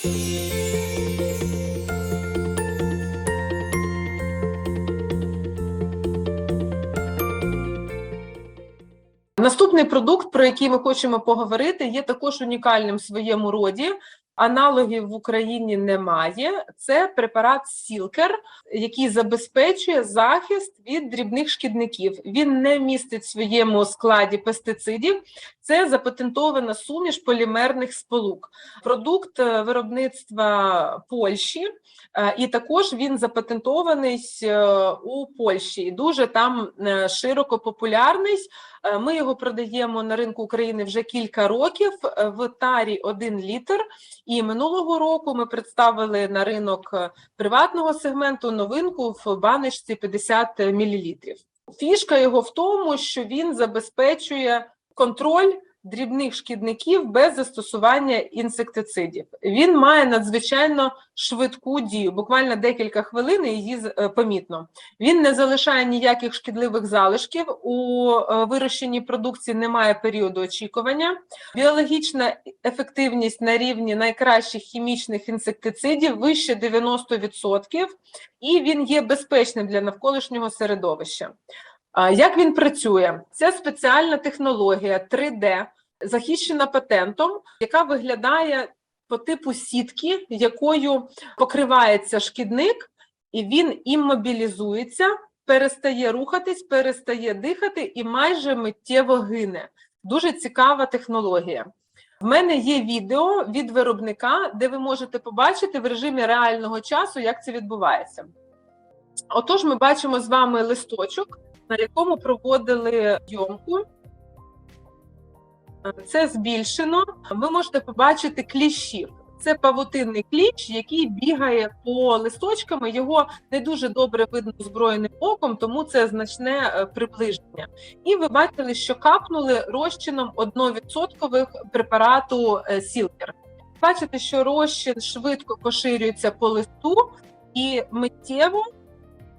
Наступний продукт, про який ми хочемо поговорити, є також унікальним в своєму роді. Аналогів в Україні немає. Це препарат Сілкер, який забезпечує захист від дрібних шкідників. Він не містить в своєму складі пестицидів. Це запатентована суміш полімерних сполук. Продукт е, виробництва Польщі, е, і також він запатентований е, у Польщі. І дуже там широко популярний. Ми його продаємо на ринку України вже кілька років в тарі 1 літр. І минулого року ми представили на ринок е, приватного сегменту новинку в баночці 50 мл. Фішка його в тому, що він забезпечує контроль дрібних шкідників без застосування інсектицидів. Він має надзвичайно швидку дію, буквально декілька хвилин і її е, помітно. Він не залишає ніяких шкідливих залишків. У е, вирощеній продукції немає періоду очікування. Біологічна ефективність на рівні найкращих хімічних інсектицидів вище 90%, і він є безпечним для навколишнього середовища. Як він працює? Це спеціальна технологія 3D, захищена патентом, яка виглядає по типу сітки, якою покривається шкідник, і він іммобілізується, перестає рухатись, перестає дихати і майже миттєво гине. Дуже цікава технологія. В мене є відео від виробника, де ви можете побачити в режимі реального часу, як це відбувається. Отож, ми бачимо з вами листочок, на якому проводили зйомку. Це збільшено. Ви можете побачити кліщів. Це павутинний кліщ, який бігає по листочкам. Його не дуже добре видно озброєним оком, тому це значне е, приближення. І ви бачили, що капнули розчином 1% препарату е, Сілкер. Бачите, що розчин швидко поширюється по листу, і миттєво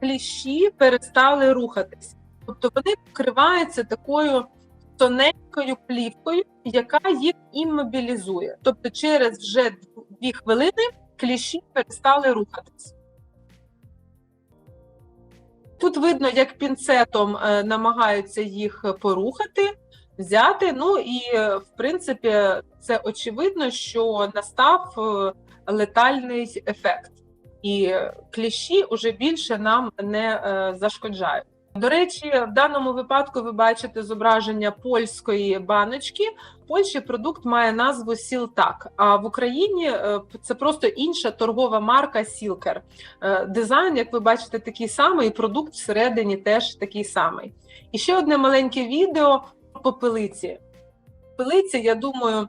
кліщі перестали рухатись. Тобто вони покриваються такою тоненькою плівкою, яка їх іммобілізує. Тобто, через вже дві хвилини кліщі перестали рухатись. Тут видно, як пінцетом е, намагаються їх порухати, взяти. Ну і е, в принципі, це очевидно, що настав е, летальний ефект, і кліщі вже більше нам не зашкоджають. До речі, в даному випадку ви бачите зображення польської баночки. В Польщі продукт має назву Сілтак, а в Україні е, це просто інша торгова марка Сілкер. Е, Дизайн, як ви бачите, такий самий, і продукт всередині теж такий самий. І ще одне маленьке відео попелиці. Попелиці, я думаю,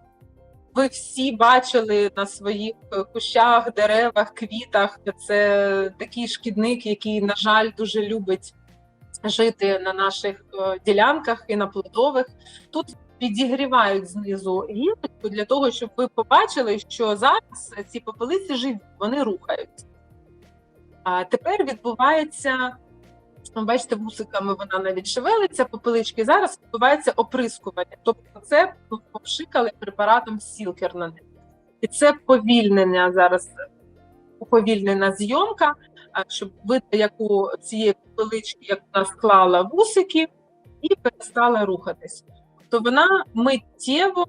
ви всі бачили на своїх е, кущах, деревах, квітах. Це такий шкідник, який, на жаль, дуже любить жити на наших е, ділянках і на плодових. Тут підігрівають знизу гілочку для того, щоб ви побачили, що зараз ці попелиці живі, вони рухаються. А тепер відбувається, бачите, вусиками вона навіть шевелиться, попелички. Зараз відбувається оприскування. Тобто, це попшикали препаратом сілкер на них. І це повільнення зараз, уповільнена зйомка щоб видно, як у цієї велички, як вона склала вусики і перестала рухатись. То вона миттєво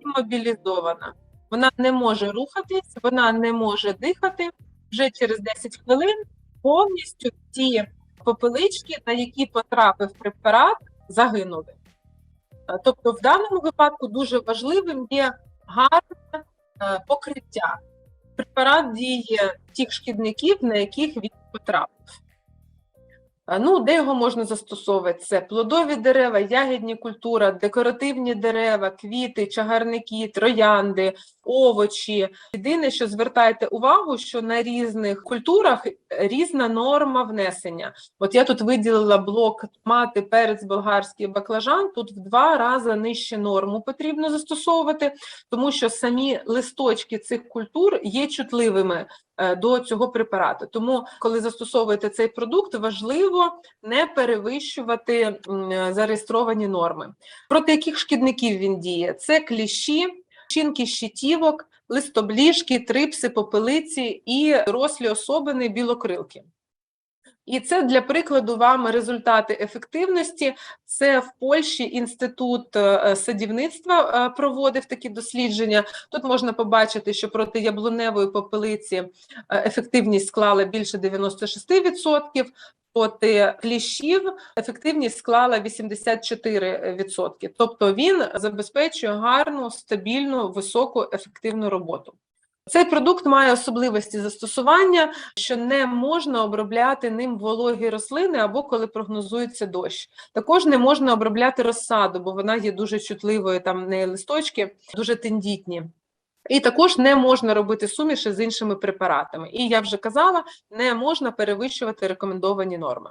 іммобілізована. Вона не може рухатись, вона не може дихати. Вже через 10 хвилин повністю ті попелички, на які потрапив препарат, загинули. Тобто, в даному випадку дуже важливим є гарне е, покриття препарат діє тих шкідників, на яких він потрапив. Ну, де його можна застосовувати? Це плодові дерева, ягідні культури, декоративні дерева, квіти, чагарники, троянди, овочі. Єдине, що звертайте увагу, що на різних культурах різна норма внесення. От я тут виділила блок томати, перець, болгарський баклажан. Тут в два рази нижче норму потрібно застосовувати, тому що самі листочки цих культур є чутливими до цього препарату. Тому, коли застосовуєте цей продукт, важливо не перевищувати е, зареєстровані норми. Проти яких шкідників він діє? Це кліщі, чинки щитівок, листобліжки, трипси, попелиці і рослі особини білокрилки. І це для прикладу вам результати ефективності. Це в Польщі інститут е, садівництва е, проводив такі дослідження. Тут можна побачити, що проти яблуневої попелиці е, ефективність склала більше 96%, проти кліщів ефективність склала 84%. Тобто він забезпечує гарну, стабільну, високу ефективну роботу. Цей продукт має особливості застосування, що не можна обробляти ним вологі рослини або коли прогнозується дощ. Також не можна обробляти розсаду, бо вона є дуже чутливою, там в неї листочки дуже тендітні. І також не можна робити суміші з іншими препаратами. І я вже казала, не можна перевищувати рекомендовані норми.